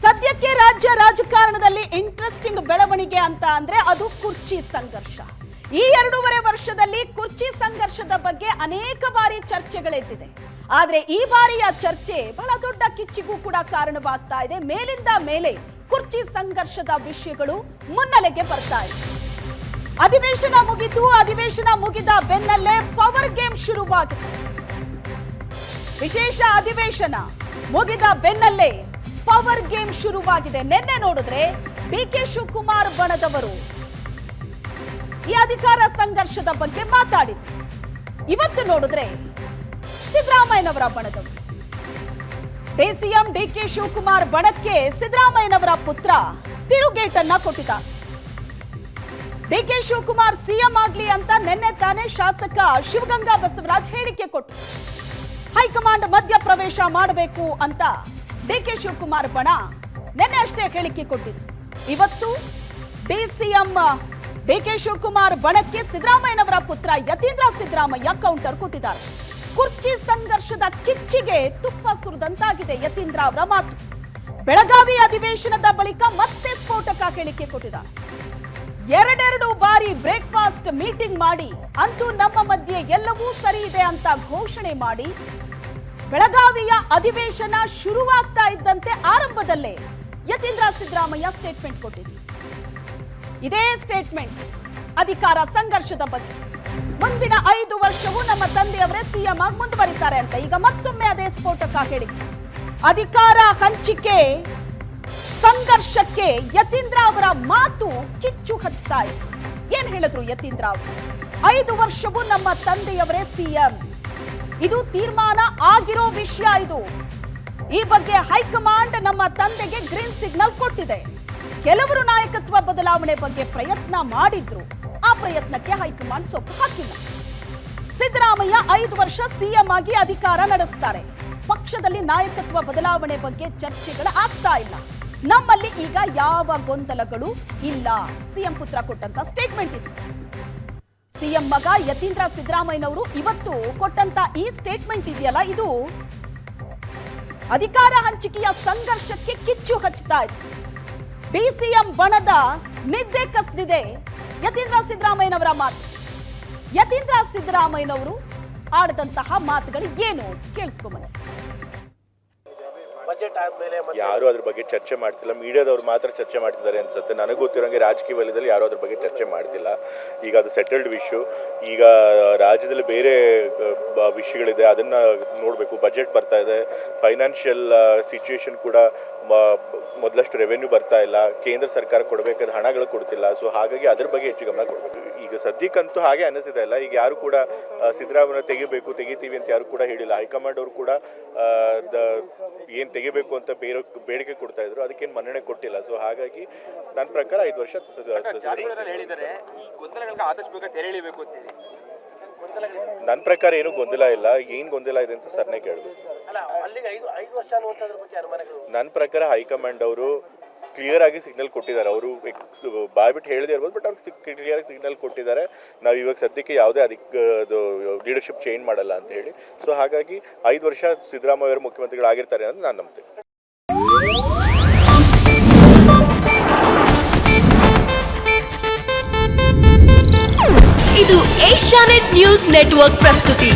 ಸದ್ಯಕ್ಕೆ ರಾಜ್ಯ ರಾಜಕಾರಣದಲ್ಲಿ ಇಂಟ್ರೆಸ್ಟಿಂಗ್ ಬೆಳವಣಿಗೆ ಅಂತ ಅಂದ್ರೆ ಅದು ಕುರ್ಚಿ ಸಂಘರ್ಷ. ಈ ಎರಡೂವರೆ ವರ್ಷದಲ್ಲಿ ಕುರ್ಚಿ ಸಂಘರ್ಷದ ಬಗ್ಗೆ ಅನೇಕ ಬಾರಿ ಚರ್ಚೆಗಳೆದ್ದಿದೆ. ಆದ್ರೆ ಈ ಬಾರಿಯ ಚರ್ಚೆ ಬಹಳ ದೊಡ್ಡ ಕಿಚ್ಚಿಗೂ ಕೂಡ ಕಾರಣವಾಗ್ತಾ ಇದೆ. ಮೇಲಿಂದ ಮೇಲೆ ಕುರ್ಚಿ ಸಂಘರ್ಷದ ವಿಷಯಗಳು ಮುನ್ನೆಲೆಗೆ ಬರ್ತಾ ಇದೆ. ಅಧಿವೇಶನ ಮುಗಿದು, ಅಧಿವೇಶನ ಮುಗಿದ ಬೆನ್ನಲ್ಲೇ ಪವರ್ ಗೇಮ್ ಶುರುವಾಗಿದೆ. ವಿಶೇಷ ಅಧಿವೇಶನ ಮುಗಿದ ಬೆನ್ನಲ್ಲೇ ಪವರ್ ಗೇಮ್ ಶುರುವಾಗಿದೆ. ನಿನ್ನೆ ನೋಡಿದ್ರೆ ಡಿ ಕೆ ಶಿವಕುಮಾರ್ ಬಣದವರು ಈ ಅಧಿಕಾರ ಸಂಘರ್ಷದ ಬಗ್ಗೆ ಮಾತಾಡಿದ್ರು. ಇವತ್ತು ನೋಡಿದ್ರೆ ಸಿದ್ದರಾಮಯ್ಯನವರ ಬಣದವರು. ಡಿಸಿಎಂ ಡಿ ಕೆ ಶಿವಕುಮಾರ್ ಬಣಕ್ಕೆ ಸಿದ್ದರಾಮಯ್ಯನವರ ಪುತ್ರ ತಿರುಗೇಟನ್ನ ಕೊಟ್ಟಿದ್ದಾರೆ. ಡಿ ಕೆ ಶಿವಕುಮಾರ್ ಸಿಎಂ ಆಗ್ಲಿ ಅಂತ ನಿನ್ನೆ ತಾನೇ ಶಾಸಕ ಶಿವಗಂಗಾ ಬಸವರಾಜ್ ಹೇಳಿಕೆ ಕೊಟ್ಟರು ಹೈಕಮಾಂಡ್ ಮಧ್ಯ ಪ್ರವೇಶ ಮಾಡಬೇಕು ಅಂತ ಡಿ ಕೆ ಶಿವಕುಮಾರ್ ಬಣ ನಿನ್ನೆ ಅಷ್ಟೇ ಹೇಳಿಕೆ ಕೊಟ್ಟಿತ್ತು. ಇವತ್ತು D DCM D K Shivakumar ಬಣಕ್ಕೆ ಸಿದ್ದರಾಮಯ್ಯನವರ ಪುತ್ರ ಯತೀಂದ್ರ ಸಿದ್ದರಾಮಯ್ಯ ಕೌಂಟರ್ ಕೊಟ್ಟಿದ್ದಾರೆ. ಕುರ್ಚಿ ಸಂಘರ್ಷದ ಕಿಚ್ಚಿಗೆ ತುಪ್ಪ ಸುರಿದಂತಾಗಿದೆ ಯತೀಂದ್ರ ಅವರ ಮಾತು. ಬೆಳಗಾವಿ ಅಧಿವೇಶನದ ಬಳಿಕ ಮತ್ತೆ ಸ್ಫೋಟಕ ಹೇಳಿಕೆ ಕೊಟ್ಟಿದ್ದಾರೆ. ಎರಡೆರಡು ಬಾರಿ ಬ್ರೇಕ್ಫಾಸ್ಟ್ ಮೀಟಿಂಗ್ ಮಾಡಿ ಅಂತೂ ನಮ್ಮ ಮಧ್ಯೆ ಎಲ್ಲವೂ ಸರಿ ಇದೆ ಅಂತ ಘೋಷಣೆ ಮಾಡಿ ಬೆಳಗಾವಿಯ ಅಧಿವೇಶನ ಶುರುವಾಗ್ತಾ ಇದ್ದಂತೆ ಆರಂಭದಲ್ಲೇ ಯತೀಂದ್ರ ಸಿದ್ದರಾಮಯ್ಯ ಸ್ಟೇಟ್ಮೆಂಟ್ ಕೊಟ್ಟಿದ್ರು ಇದೇ ಸ್ಟೇಟ್ಮೆಂಟ್ ಅಧಿಕಾರ ಸಂಘರ್ಷದ ಬಗ್ಗೆ. ಮುಂದಿನ ಐದು ವರ್ಷವೂ ನಮ್ಮ ತಂದೆಯವರೇ ಸಿಎಂ ಆಗಿ ಮುಂದುವರಿತಾರೆ ಅಂತ ಈಗ ಮತ್ತೊಮ್ಮೆ ಅದೇ ಸ್ಫೋಟಕ ಹೇಳಿಕೆ. ಅಧಿಕಾರ ಹಂಚಿಕೆ, ಸಂಘರ್ಷಕ್ಕೆ ಯತೀಂದ್ರ ಅವರ ಮಾತು ಕಿಚ್ಚು ಹಚ್ಚುತ್ತಾ ಇದೆ. ಏನ್ ಹೇಳಿದ್ರು ಯತೀಂದ್ರ ಅವರು? ಐದು ವರ್ಷವೂ ನಮ್ಮ ತಂದೆಯವರೇ ಸಿಎಂ. ಇದು ತೀರ್ಮಾನ ಆಗಿರೋ ವಿಷಯ ಇದು. ಈ ಬಗ್ಗೆ ಹೈಕಮಾಂಡ್ ನಮ್ಮ ತಂದೆಗೆ ಗ್ರೀನ್ ಸಿಗ್ನಲ್ ಕೊಟ್ಟಿದೆ. ಕೆಲವರು ನಾಯಕತ್ವ ಬದಲಾವಣೆ ಬಗ್ಗೆ ಪ್ರಯತ್ನ ಮಾಡಿದ್ರು. ಆ ಪ್ರಯತ್ನಕ್ಕೆ ಹೈಕಮಾಂಡ್ ಸೊಪ್ಪು ಹಾಕಿಲ್ಲ. ಸಿದ್ದರಾಮಯ್ಯ ಐದು ವರ್ಷ ಸಿಎಂ ಆಗಿ ಅಧಿಕಾರ ನಡೆಸ್ತಾರೆ. ಪಕ್ಷದಲ್ಲಿ ನಾಯಕತ್ವ ಬದಲಾವಣೆ ಬಗ್ಗೆ ಚರ್ಚೆಗಳು ಆಗ್ತಾ ಇಲ್ಲ. ನಮ್ಮಲ್ಲಿ ಈಗ ಯಾವ ಗೊಂದಲಗಳು ಇಲ್ಲ. ಸಿಎಂ ಪುತ್ರ ಕೊಟ್ಟಂತ ಸ್ಟೇಟ್ಮೆಂಟ್ ಇದು. ಸಿಎಂ ಮಗ ಯತೀಂದ್ರ ಸಿದ್ದರಾಮಯ್ಯನವರು ಇವತ್ತು ಕೊಟ್ಟಂತ ಈ ಸ್ಟೇಟ್ಮೆಂಟ್ ಇದೆಯಲ್ಲ, ಇದು ಅಧಿಕಾರ ಹಂಚಿಕೆಯ ಸಂಘರ್ಷಕ್ಕೆ ಕಿಚ್ಚು ಹಚ್ಚುತ್ತಾ ಇದೆ. ಡಿಸಿಎಂ ಬಣದ ನಿದ್ದೆ ಕಸದಿದೆ ಯತೀಂದ್ರ ಸಿದ್ದರಾಮಯ್ಯನವರ ಮಾತು. ಯತೀಂದ್ರ ಸಿದ್ದರಾಮಯ್ಯನವರು ಆಡದಂತಹ ಮಾತುಗಳು ಏನು ಕೇಳಿಸ್ಕೊಂಬನ್ನಿ ಯಾರು ಅದ್ರ ಬಗ್ಗೆ ಚರ್ಚೆ ಮಾಡ್ತಿಲ್ಲ. ಮೀಡಿಯಾದವ್ರು ಮಾತ್ರ ಚರ್ಚೆ ಮಾಡ್ತಿದ್ದಾರೆ ಅನ್ಸುತ್ತೆ. ನನಗೆ ಗೊತ್ತಿರೋಂಗೆ ರಾಜಕೀಯ ವಲಯದಲ್ಲಿ ಯಾರು ಅದ್ರ ಬಗ್ಗೆ ಚರ್ಚೆ ಮಾಡ್ತಿಲ್ಲ. ಈಗ ಅದು ಸೆಟಲ್ಡ್ ವಿಶ್ಯೂ ಈಗ ರಾಜ್ಯದಲ್ಲಿ ಬೇರೆ ವಿಷಯಗಳಿದೆ. ಅದನ್ನ ನೋಡಬೇಕು. ಬಜೆಟ್ ಬರ್ತಾ ಇದೆ. ಫೈನಾನ್ಷಿಯಲ್ ಸಿಚುವೇಶನ್ ಕೂಡ ಮೊದಲಷ್ಟು ರೆವೆನ್ಯೂ ಬರ್ತಾ ಇಲ್ಲ. ಕೇಂದ್ರ ಸರ್ಕಾರ ಕೊಡಬೇಕಾದ ಹಣಗಳು ಕೊಡ್ತಿಲ್ಲ. ಸೊ ಹಾಗಾಗಿ ಅದ್ರ ಬಗ್ಗೆ ಹೆಚ್ಚು ಗಮನ ಕೊಡಬೇಕು. ಈಗ ಸದ್ಯಕ್ಕಂತೂ ಹಾಗೆ ಅನಿಸಿದೆ ಅಲ್ಲ. ಈಗ ಯಾರು ಕೂಡ ಸಿದ್ದರಾಮಯ್ಯ ತೆಗಿಬೇಕು, ತೆಗಿತೀವಿ ಅಂತ ಯಾರು ಕೂಡ ಹೇಳಿಲ್ಲ. ಹೈಕಮಾಂಡ್ ಅವರು ಕೂಡ ಏನ್ ತೆಗಿಬೇಕು ಅಂತ ಬೇರೆ ಬೇಡಿಕೆ ಕೊಡ್ತಾ ಇದ್ರು. ಅದಕ್ಕೇನು ಮನ್ನಣೆ ಕೊಟ್ಟಿಲ್ಲ. ಸೊ ಹಾಗಾಗಿ ನನ್ನ ಪ್ರಕಾರ ಐದು ವರ್ಷ ಸ- ಸ- ಹೇಳಿದ್ದಾರೆ ಈ ಗೊಂದಲಗಳಿಗೆ ಆದಷ್ಟು ಬೇಗ ತೆರೆ ಎಳಿಬೇಕು ಅಂತೇಳಿ ನನ್ನ ಪ್ರಕಾರ ಏನು ಗೊಂದಲ ಇಲ್ಲ. ಏನು ಗೊಂದಲ ಇದೆ ಅಂತ ಸರ್ನೇ ಕೇಳಿದ್ರು ನನ್ನ ಪ್ರಕಾರ ಹೈಕಮಾಂಡ್ ಅವರು ಕ್ಲಿಯರ್ ಆಗಿ ಸಿಗ್ನಲ್ ಕೊಟ್ಟಿದ್ದಾರೆ. ಅವರು ಬಾಯ್ಬಿಟ್ಟು ಹೇಳದೇ ಇರ್ಬೋದು ಬಟ್ ಅವ್ರಿಗೆ ಕ್ಲಿಯರ್ ಆಗಿ ಸಿಗ್ನಲ್ ಕೊಟ್ಟಿದ್ದಾರೆ. ನಾವು ಇವಾಗ ಸದ್ಯಕ್ಕೆ ಯಾವುದೇ ಅದಕ್ಕೆ ಅದು ಲೀಡರ್ಶಿಪ್ ಚೇಂಜ್ ಮಾಡಲ್ಲ ಅಂತ ಹೇಳಿ. ಸೊ ಹಾಗಾಗಿ ಐದು ವರ್ಷ ಸಿದ್ದರಾಮಯ್ಯ ಅವರು ಮುಖ್ಯಮಂತ್ರಿಗಳಾಗಿರ್ತಾರೆ ಅಂತ ನಾನು ನಂಬ್ತೀನಿ. ಇದು ಏಷ್ಯಾನೆಟ್ ನ್ಯೂಸ್ ನೆಟ್ವರ್ಕ್ ಪ್ರಸ್ತುತಿ.